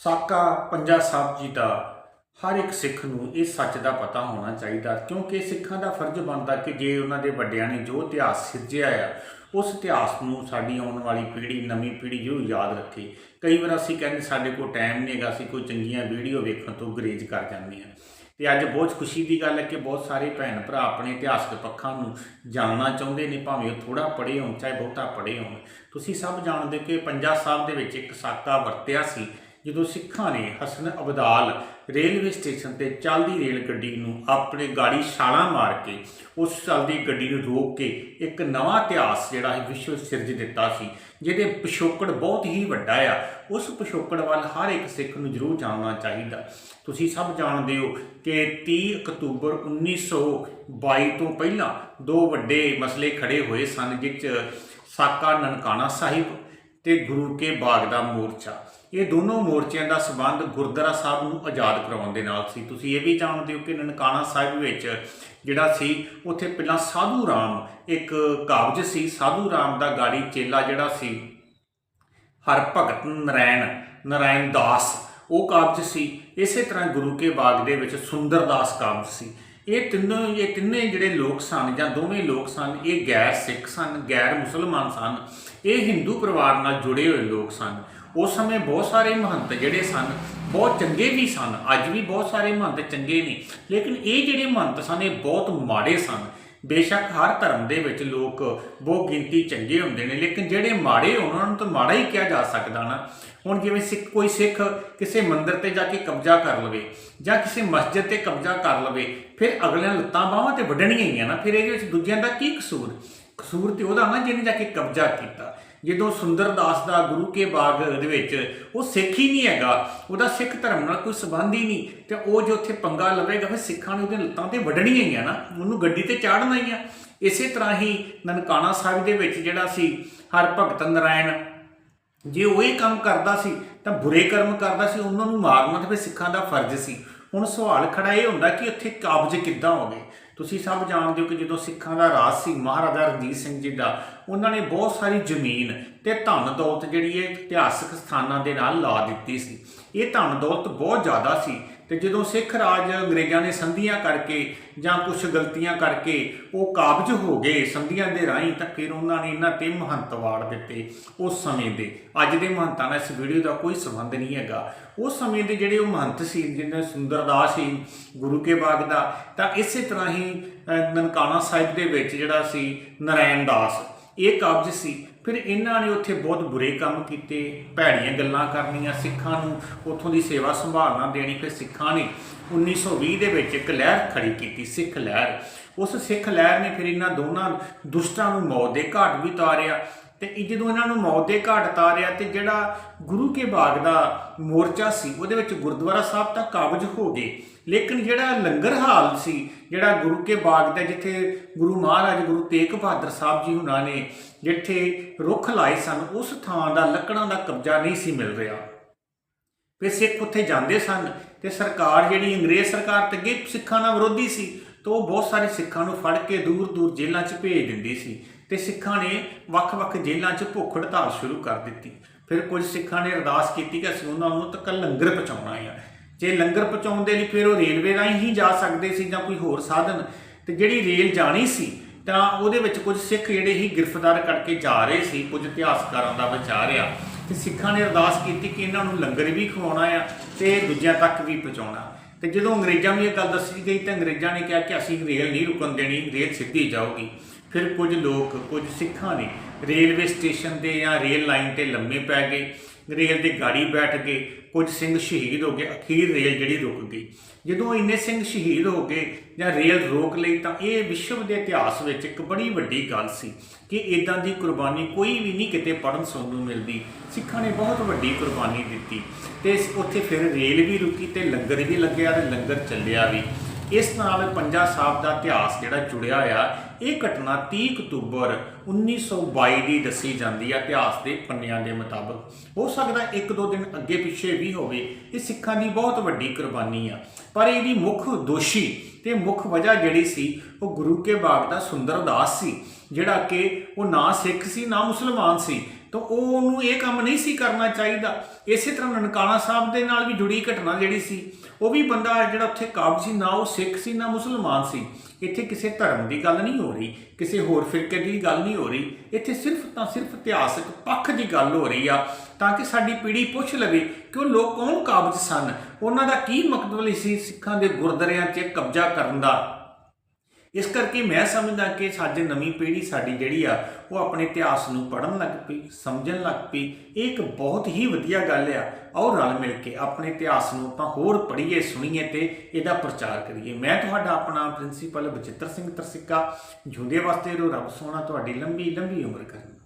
ਸਾਕਾ ਪੰਜਾ ਸਾਹਿਬ ਜੀ ਦਾ ਹਰ ਇੱਕ ਸਿੱਖ ਨੂੰ ਇਹ ਸੱਚ ਦਾ ਪਤਾ ਹੋਣਾ ਚਾਹੀਦਾ, ਕਿਉਂਕਿ ਸਿੱਖਾਂ ਦਾ ਫਰਜ਼ ਬਣਦਾ ਕਿ ਜੇ ਉਹਨਾਂ ਦੇ ਵੱਡਿਆਂ ਨੇ ਜੋ ਇਤਿਹਾਸ ਸਿਰਜਿਆ ਆ, ਉਸ ਇਤਿਹਾਸ ਨੂੰ ਸਾਡੀ ਆਉਣ ਵਾਲੀ ਪੀੜ੍ਹੀ, ਨਵੀਂ ਪੀੜ੍ਹੀ ਜੋ ਯਾਦ ਰੱਖੇ। ਕਈ ਵਾਰ ਅਸੀਂ ਕਹਿੰਦੇ ਸਾਡੇ ਕੋਲ ਟਾਈਮ ਨਹੀਂ ਹੈਗਾ, ਅਸੀਂ ਕੋਈ ਚੰਗੀਆਂ ਵੀਡੀਓ ਵੇਖਣ ਤੋਂ ਗਰੇਜ ਕਰ ਜਾਂਦੇ ਹਾਂ। ਤੇ ਅੱਜ ਬਹੁਤ ਖੁਸ਼ੀ ਦੀ ਗੱਲ ਹੈ ਕਿ ਬਹੁਤ ਸਾਰੇ ਭੈਣ ਭਰਾ ਆਪਣੇ ਇਤਿਹਾਸਕ ਪੱਖਾਂ ਨੂੰ ਜਾਣਨਾ ਚਾਹੁੰਦੇ ਨੇ, ਭਾਵੇਂ ਉਹ ਥੋੜਾ ਪੜ੍ਹੇ ਹੋਣ, ਚਾਹੇ ਬਹੁਤਾ ਪੜ੍ਹੇ ਹੋਣ। ਤੁਸੀਂ ਸਭ ਜਾਣਦੇ ਕਿ ਪੰਜਾ ਸਾਹਿਬ ਦੇ ਵਿੱਚ ਇੱਕ ਸਾਕਾ ਵਰਤਿਆ ਸੀ ਜਦੋਂ ਸਿੱਖਾਂ ਨੇ ਹਸਨ ਅਬਦਾਲ ਰੇਲਵੇ ਸਟੇਸ਼ਨ ਤੇ ਚੱਲਦੀ ਰੇਲ ਗੱਡੀ ਨੂੰ ਆਪਣੇ ਗਾੜੀ ਛਾਲਾਂ ਮਾਰ ਕੇ, ਉਸ ਚੱਲਦੀ ਗੱਡੀ ਨੂੰ ਰੋਕ ਕੇ ਇੱਕ ਨਵਾਂ ਇਤਿਹਾਸ ਜਿਹੜਾ ਹੈ ਵਿਸ਼ਵ ਸਿਰਜ ਦਿੱਤਾ ਸੀ, ਜਿਹਦੇ ਪਿਛੋਕੜ ਬਹੁਤ ਹੀ ਵੱਡਾ ਆ। ਉਸ ਪਿਛੋਕੜ ਵੱਲ ਹਰ ਇੱਕ ਸਿੱਖ ਨੂੰ ਜ਼ਰੂਰ ਜਾਣਨਾ ਚਾਹੀਦਾ। ਤੁਸੀਂ ਸਭ ਜਾਣਦੇ ਹੋ ਕਿ 30 ਅਕਤੂਬਰ 1922 ਤੋਂ ਪਹਿਲਾਂ ਦੋ ਵੱਡੇ ਮਸਲੇ ਖੜੇ ਹੋਏ ਸਨ ਜਿਸ 'ਚ ਸਾਕਾ ਨਨਕਾਣਾ ਸਾਹਿਬ ਤੇ ਗੁਰੂ ਕੇ ਬਾਗ ਦਾ ਮੋਰਚਾ। ਇਹ ਦੋਨੋਂ ਮੋਰਚਿਆਂ ਦਾ ਸਬੰਧ ਗੁਰਦੁਆਰਾ ਸਾਹਿਬ ਨੂੰ ਆਜ਼ਾਦ ਕਰਾਉਣ ਦੇ ਨਾਲ ਸੀ। ਤੁਸੀਂ ਇਹ ਵੀ ਜਾਣਦੇ ਹੋ ਕਿ ਨਨਕਾਣਾ ਸਾਹਿਬ ਵਿੱਚ ਜਿਹੜਾ ਸੀ, ਉੱਥੇ ਪਹਿਲਾਂ ਸਾਧੂ ਰਾਮ ਇੱਕ ਕਾਬਜ ਸੀ। ਸਾਧੂ ਰਾਮ ਦਾ ਗਾੜੀ ਚੇਲਾ ਜਿਹੜਾ ਸੀ ਹਰ ਭਗਤ ਨਰੈਣ ਨਰਾਇਣ ਦਾਸ, ਉਹ ਕਾਬਜ ਸੀ। ਇਸੇ ਤਰ੍ਹਾਂ ਗੁਰੂ ਕੇ ਬਾਗ ਦੇ ਵਿੱਚ ਸੁੰਦਰ ਦਾਸ ਕਾਬਜ ਸੀ। ਇਹ ਤਿੰਨੋਂ ਇਹ ਤਿੰਨੇ ਜਿਹੜੇ ਲੋਕ ਸਨ ਜਾਂ ਦੋਵੇਂ ਲੋਕ ਸਨ, ਇਹ ਗੈਰ ਸਿੱਖ ਸਨ, ਗੈਰ ਮੁਸਲਮਾਨ ਸਨ, ਇਹ ਹਿੰਦੂ ਪਰਿਵਾਰ ਨਾਲ ਜੁੜੇ ਹੋਏ ਲੋਕ ਸਨ। ਉਸ ਸਮੇਂ ਬਹੁਤ ਸਾਰੇ ਮਹੰਤ ਜਿਹੜੇ ਸਨ, ਬਹੁਤ ਚੰਗੇ ਵੀ ਸਨ, ਅੱਜ ਵੀ ਬਹੁਤ ਸਾਰੇ ਮਹੰਤ ਚੰਗੇ ਨੇ। ਲੇਕਿਨ ਇਹ ਜਿਹੜੇ ਮਹੰਤ ਸਨ, ਇਹ ਬਹੁਤ ਮਾੜੇ ਸਨ। ਬੇਸ਼ੱਕ ਹਰ ਧਰਮ ਦੇ ਵਿੱਚ ਲੋਕ ਬਹੁ ਗਿਣਤੀ ਚੰਗੇ ਹੁੰਦੇ ਨੇ, ਲੇਕਿਨ ਜਿਹੜੇ ਮਾੜੇ ਉਹਨਾਂ ਨੂੰ ਤਾਂ ਮਾੜਾ ਹੀ ਕਿਹਾ ਜਾ ਸਕਦਾ ਨਾ। ਹੁਣ ਜਿਵੇਂ ਸਿੱਖ, ਕੋਈ ਸਿੱਖ ਕਿਸੇ ਮੰਦਿਰ ਤੇ ਜਾ ਕੇ ਕਬਜ਼ਾ ਕਰ ਲਵੇ ਜਾਂ ਕਿਸੇ ਮਸਜਿਦ ਤੇ ਕਬਜ਼ਾ ਕਰ ਲਵੇ, ਫਿਰ ਅਗਲਿਆਂ ਲੱਤਾਂ ਬਾਹਾਂ ਤੇ ਵੱਢਣੀਆਂ ਹੀ ਆ ਨਾ। ਫਿਰ ਇਹਦੇ ਵਿੱਚ ਦੂਜਿਆਂ ਦਾ ਕੀ ਕਸੂਰ? ਕਸੂਰ ਤੇ ਉਹਦਾ ਨਾ ਜਿਹਨੇ ਜਾ ਕੇ ਕਬਜ਼ਾ ਕੀਤਾ। ਜਦੋਂ ਸੁੰਦਰਦਾਸ ਦਾ ਗੁਰੂ ਕੇ ਬਾਗ ਦੇ ਵਿੱਚ ਉਹ ਸਿੱਖ ਹੀ ਨਹੀਂ ਹੈਗਾ, ਉਹਦਾ ਸਿੱਖ ਧਰਮ ਨਾਲ ਕੋਈ ਸਬੰਧ ਹੀ ਨਹੀਂ, ਤੇ ਉਹ ਜੋ ਉੱਥੇ ਪੰਗਾ ਲਵੇਗਾ, ਫਿਰ ਸਿੱਖਾਂ ਨੇ ਉਹਦੀਆਂ ਲੱਤਾਂ ਤੇ ਵੱਢਣੀਆਂ ਹੀ ਆ ਨਾ, ਉਹਨੂੰ ਗੱਡੀ ਤੇ ਚਾੜਨਾ ਹੀ ਆ। ਇਸੇ ਤਰ੍ਹਾਂ ਹੀ ਨਨਕਾਣਾ ਸਾਹਿਬ ਦੇ ਵਿੱਚ ਜਿਹੜਾ ਸੀ ਹਰ ਭਗਤ ਨਰਾਇਣ, ਜੇ ਉਹ ਇਹ ਕੰਮ ਕਰਦਾ ਸੀ, ਤਾਂ ਬੁਰੇ ਕਰਮ ਕਰਦਾ ਸੀ, ਉਹਨਾਂ ਨੂੰ ਮਾਰਨਾ ਤਾਂ ਫਿਰ ਸਿੱਖਾਂ ਦਾ ਫਰਜ਼ ਸੀ। ਹੁਣ ਸਵਾਲ ਖੜਾ ਇਹ ਹੁੰਦਾ ਕਿ ਉੱਥੇ ਕਾਬਜ ਕਿੱਦਾਂ ਹੋ ਗਏ ਤੁਸੀਂ ਸਭ ਜਾਣਦੇ ਹੋ ਕਿ ਜਦੋਂ ਸਿੱਖਾਂ ਦਾ ਰਾਜ ਸੀ, ਮਹਾਰਾਜਾ ਰਣਜੀਤ ਸਿੰਘ ਜੀ ਦਾ, ਉਹਨਾਂ ਨੇ ਬਹੁਤ ਸਾਰੀ ਜ਼ਮੀਨ ਤੇ ਧਨ ਦੌਲਤ ਜਿਹੜੀ ਹੈ ਇਤਿਹਾਸਕ ਸਥਾਨਾਂ ਦੇ ਨਾਲ ਲਾ ਦਿੱਤੀ ਸੀ। ਇਹ ਧਨ ਦੌਲਤ ਬਹੁਤ ਜ਼ਿਆਦਾ ਸੀ ਤੇ ਜਦੋਂ ਸਿੱਖ ਰਾਜ ਅੰਗਰੇਜ਼ਾਂ ਨੇ ਸੰਧੀਆਂ ਕਰਕੇ ਜਾਂ ਕੁਝ ਗਲਤੀਆਂ ਕਰਕੇ ਉਹ ਕਾਬਜ ਹੋ ਗਏ ਸੰਧੀਆਂ ਦੇ ਰਾਹੀਂ, ਤਾਂ ਫਿਰ ਉਹਨਾਂ ਨੇ ਇਹਨਾਂ ਤੇ ਮਹੰਤ ਵਾੜ ਦਿੱਤੇ ਉਸ ਸਮੇਂ ਦੇ। ਅੱਜ ਦੇ ਮਹੰਤਾਂ ਨਾਲ ਇਸ ਵੀਡੀਓ ਦਾ ਕੋਈ ਸੰਬੰਧ ਨਹੀਂ ਹੈਗਾ। ਉਸ ਸਮੇਂ ਦੇ ਜਿਹੜੇ ਉਹ ਮਹੰਤ ਸੀ, ਜਿਹਨੇ ਸੁੰਦਰਦਾਸ ਸੀ, ਗੁਰੂ ਕੇ ਬਾਗ ਦਾ, ਤਾਂ ਇਸੇ ਤਰ੍ਹਾਂ ਹੀ ਅਹ, ਨਨਕਾਣਾ ਸਾਹਿਬ ਦੇ ਵਿੱਚ ਜਿਹੜਾ ਸੀ ਨਰਾਇਣ ਦਾਸ ਇਹ ਕਬਜ਼ ਸੀ। ਫਿਰ ਇਹਨਾਂ ਨੇ ਉੱਥੇ ਬਹੁਤ ਬੁਰੇ ਕੰਮ ਕੀਤੇ ਭੈੜੀਆਂ ਗੱਲਾਂ ਕਰਨੀਆਂ ਸਿੱਖਾਂ ਨੂੰ ਉੱਥੋਂ ਦੀ ਸੇਵਾ ਸੰਭਾਲਣਾ ਦੇਣੀ ਫਿਰ ਸਿੱਖਾਂ ਨੇ 1920 ਦੇ ਵਿੱਚ ਇੱਕ ਲਹਿਰ ਖੜੀ ਕੀਤੀ ਸਿੱਖ ਲਹਿਰ। ਉਸ ਸਿੱਖ ਲਹਿਰ ਨੇ ਫਿਰ ਇਹਨਾਂ ਦੋਨਾਂ ਦੁਸ਼ਟਾਂ ਨੂੰ ਮੌਤ ਦੇ ਘਾਟ ਵੀ ਉਤਾਰਿਆ। ਤੇ ਇਹ ਜਦੋਂ ਇਹਨਾਂ ਨੂੰ ਮੌਤ ਦੇ ਘਾਟ ਉਤਾਰਿਆ ਤੇ ਜਿਹੜਾ ਗੁਰੂ ਕੇ ਬਾਗ ਦਾ ਮੋਰਚਾ ਸੀ, ਉਹਦੇ ਵਿੱਚ ਗੁਰਦੁਆਰਾ ਸਾਹਿਬ ਤਾਂ ਕਾਬਜ ਹੋ ਗਏ। ਲੇਕਿਨ ਜਿਹੜਾ ਲੰਗਰ ਹਾਲ ਸੀ, ਜਿਹੜਾ ਗੁਰੂ ਕੇ ਬਾਗ ਦਾ ਜਿੱਥੇ ਗੁਰੂ ਮਹਾਰਾਜ, ਗੁਰੂ ਤੇਗ ਬਹਾਦਰ ਸਾਹਿਬ ਜੀ ਹੁਣਾਂ ਨੇ ਜਿੱਥੇ ਰੁੱਖ ਲਾਏ ਸਨ, ਉਸ ਥਾਂ ਦਾ ਲੱਕੜਾਂ ਦਾ ਕਬਜ਼ਾ ਨਹੀਂ ਸੀ ਮਿਲ ਰਿਹਾ। ਫਿਰ ਸਿੱਖ ਉੱਥੇ ਜਾਂਦੇ ਸਨ ਤੇ ਸਰਕਾਰ ਜਿਹੜੀ ਅੰਗਰੇਜ਼ ਸਰਕਾਰ ਤੇ ਅੱਗੇ ਸਿੱਖਾਂ ਨਾਲ ਵਿਰੋਧੀ ਸੀ, ਤਾਂ ਉਹ ਬਹੁਤ ਸਾਰੇ ਸਿੱਖਾਂ ਨੂੰ ਫੜ ਕੇ ਦੂਰ ਦੂਰ ਜੇਲ੍ਹਾਂ 'ਚ ਭੇਜ ਦਿੰਦੀ ਸੀ। ਤੇ ਸਿੱਖਾਂ ਨੇ ਵੱਖ-ਵੱਖ ਜੇਲ੍ਹਾਂ 'ਚ ਭੁੱਖ ਹੜਤਾਲ ਸ਼ੁਰੂ ਕਰ ਦਿੱਤੀ। ਫਿਰ ਕੁਝ ਸਿੱਖਾਂ ਨੇ ਅਰਦਾਸ ਕੀਤੀ ਕਿ ਅਸੀਂ ਉਹਨਾਂ ਨੂੰ ਤੱਕ ਲੰਗਰ ਪਹੁੰਚਾਉਣਾ ਹੈ ਜੇ ਲੰਗਰ ਪਹੁੰਚਾਉਣ ਦੇ ਲਈ ਫਿਰ ਉਹ ਰੇਲਵੇ ਰਾਹੀਂ ਹੀ ਜਾ ਸਕਦੇ ਸੀ ਜਾਂ ਕੋਈ ਹੋਰ ਸਾਧਨ। ਤੇ ਜਿਹੜੀ ਰੇਲ ਜਾਣੀ ਸੀ, ਤਾਂ ਉਹਦੇ ਵਿੱਚ ਕੁਝ ਸਿੱਖ ਜਿਹੜੇ ਹੀ ਗ੍ਰਿਫਤਾਰ ਕਰਕੇ ਜਾ ਰਹੇ ਸੀ, ਕੁਝ ਇਤਿਹਾਸਕਾਰਾਂ ਦਾ ਵਿਚਾਰ ਆ। ਤੇ ਸਿੱਖਾਂ ਨੇ ਅਰਦਾਸ ਕੀਤੀ ਕਿ ਇਹਨਾਂ ਨੂੰ ਲੰਗਰ ਵੀ ਖਵਾਉਣਾ ਆ ਤੇ ਦੂਜਿਆਂ ਤੱਕ ਵੀ ਪਹੁੰਚਾਉਣਾ। ਤੇ ਜਦੋਂ ਅੰਗਰੇਜ਼ਾਂ ਨੂੰ ਇਹ ਗੱਲ ਦੱਸੀ ਗਈ ਤਾਂ ਅੰਗਰੇਜ਼ਾਂ ਨੇ ਕਿਹਾ ਕਿ ਅਸੀਂ ਰੇਲ ਨਹੀਂ ਰੁਕਣ ਦੇਣੀ, ਰੇਲ ਸਿੱਧੀ ਜਾਊਗੀ। ਫਿਰ ਕੁਝ ਲੋਕ, ਕੁਝ ਸਿੱਖਾਂ ਨੇ ਰੇਲਵੇ ਸਟੇਸ਼ਨ ਤੇ ਜਾਂ ਰੇਲ ਲਾਈਨ ਤੇ ਲੰਮੇ ਪੈ ਗਏ, ਰੇਲ ਦੀ ਗਾੜੀ ਬੈਠ ਗਏ, ਕੁਝ ਸਿੰਘ ਸ਼ਹੀਦ ਹੋ ਗਏ, ਅਖੀਰ ਰੇਲ ਜਿਹੜੀ ਰੁਕ ਗਈ। ਜਦੋਂ ਇੰਨੇ ਸਿੰਘ ਸ਼ਹੀਦ ਹੋ ਗਏ ਜਾਂ ਰੇਲ ਰੋਕ ਲਈ ਤਾਂ ਇਹ ਵਿਸ਼ਵ ਦੇ ਇਤਿਹਾਸ ਵਿੱਚ ਇੱਕ ਬੜੀ ਵੱਡੀ ਗੱਲ ਸੀ ਕਿ ਇਦਾਂ ਦੀ ਕੁਰਬਾਨੀ ਕੋਈ ਵੀ ਨਹੀਂ ਕਿਤੇ ਪੜਨ ਸੁਣਨ ਨੂੰ ਮਿਲਦੀ। ਸਿੱਖਾਂ ਨੇ ਬਹੁਤ ਵੱਡੀ ਕੁਰਬਾਨੀ ਦਿੱਤੀ ਤੇ ਉੱਥੇ ਫਿਰ ਰੇਲ ਵੀ ਰੁਕੀ ਤੇ ਲੰਗਰ ਵੀ ਲੱਗਿਆ ਤੇ ਲੰਗਰ ਚੱਲਿਆ ਵੀ। ਇਸ ਨਾਲ ਪੰਜਾ ਸਾਹਿਬ ਦਾ ਇਤਿਹਾਸ ਜਿਹੜਾ ਜੁੜਿਆ ਆ, ਇਹ ਘਟਨਾ 30 ਅਕਤੂਬਰ 1922 ਦੀ ਦੱਸੀ ਜਾਂਦੀ ਆ ਇਤਿਹਾਸ ਦੇ ਪੰਨਿਆਂ ਦੇ ਮੁਤਾਬਕ। ਹੋ ਸਕਦਾ ਇੱਕ ਦੋ ਦਿਨ ਅੱਗੇ ਪਿੱਛੇ ਵੀ ਹੋਵੇ, ਇਹ ਸਿੱਖਾਂ ਦੀ ਬਹੁਤ ਵੱਡੀ ਕੁਰਬਾਨੀ ਆ। ਪਰ ਇਹਦੀ ਮੁੱਖ ਦੋਸ਼ੀ ਤੇ ਮੁੱਖ ਵਜ੍ਹਾ ਜਿਹੜੀ ਸੀ, ਉਹ ਗੁਰੂ ਕੇ ਬਾਗ ਦਾ ਸੁੰਦਰ ਦਾਸ ਸੀ, ਜਿਹੜਾ ਕਿ ਉਹ ਨਾ ਸਿੱਖ ਸੀ, ਨਾ ਮੁਸਲਮਾਨ ਸੀ ਤਾਂ ਉਹ ਉਹਨੂੰ ਇਹ ਕੰਮ ਨਹੀਂ ਸੀ ਕਰਨਾ ਚਾਹੀਦਾ। ਇਸੇ ਤਰ੍ਹਾਂ ਨਨਕਾਣਾ ਸਾਹਿਬ ਦੇ ਨਾਲ ਵੀ ਜੁੜੀ ਘਟਨਾ ਜਿਹੜੀ ਸੀ, ਉਹ ਵੀ ਬੰਦਾ ਜਿਹੜਾ ਉੱਥੇ ਕਾਬਜ ਸੀ, ਨਾ ਉਹ ਸਿੱਖ ਸੀ, ਨਾ ਮੁਸਲਮਾਨ ਸੀ। ਇੱਥੇ ਕਿਸੇ ਧਰਮ ਦੀ ਗੱਲ ਨਹੀਂ ਹੋ ਰਹੀ, ਕਿਸੇ ਹੋਰ ਫਿਰਕੇ ਦੀ ਗੱਲ ਨਹੀਂ ਹੋ ਰਹੀ। ਇੱਥੇ ਸਿਰਫ ਤਾਂ ਸਿਰਫ ਇਤਿਹਾਸਕ ਪੱਖ ਦੀ ਗੱਲ ਹੋ ਰਹੀ ਆ, ਤਾਂ ਕਿ ਸਾਡੀ ਪੀੜ੍ਹੀ ਪੁੱਛ ਲਵੇ ਕਿ ਉਹ ਲੋਕ ਕੌਣ ਕਾਬਜ ਸਨ, ਉਹਨਾਂ ਦਾ ਕੀ ਮਕਸਦ ਸੀ ਸਿੱਖਾਂ ਦੇ ਗੁਰਦੁਆਰਿਆਂ 'ਚ ਕਬਜ਼ਾ ਕਰਨ ਦਾ। ਇਸ ਕਰਕੇ ਮੈਂ ਸਮਝਦਾ ਕਿ ਸਾਡੀ ਨਵੀਂ ਪੀੜ੍ਹੀ ਸਾਡੀ ਜਿਹੜੀ ਆ, ਉਹ ਆਪਣੇ ਇਤਿਹਾਸ ਨੂੰ ਪੜ੍ਹਨ ਲੱਗ ਪਈ, ਸਮਝਣ ਲੱਗ ਪਈ। ਇਹ ਇੱਕ ਬਹੁਤ ਹੀ ਵਧੀਆ ਗੱਲ ਆ। ਆਓ ਰਲ ਮਿਲ ਕੇ ਆਪਣੇ ਇਤਿਹਾਸ ਨੂੰ ਆਪਾਂ ਹੋਰ ਪੜ੍ਹੀਏ, ਸੁਣੀਏ ਤੇ ਇਹਦਾ ਪ੍ਰਚਾਰ ਕਰੀਏ। ਮੈਂ ਤੁਹਾਡਾ ਆਪਣਾ ਪ੍ਰਿੰਸੀਪਲ ਬਚਿੱਤਰ ਸਿੰਘ ਤਰਸਿੱਕਾ ਜੁੰਦੇ ਵਾਸਤੇ ਰੋ ਰੱਬ ਸੋਹਣਾ ਤੁਹਾਡੀ ਲੰਬੀ ਲੰਬੀ ਉਮਰ ਕਰੇ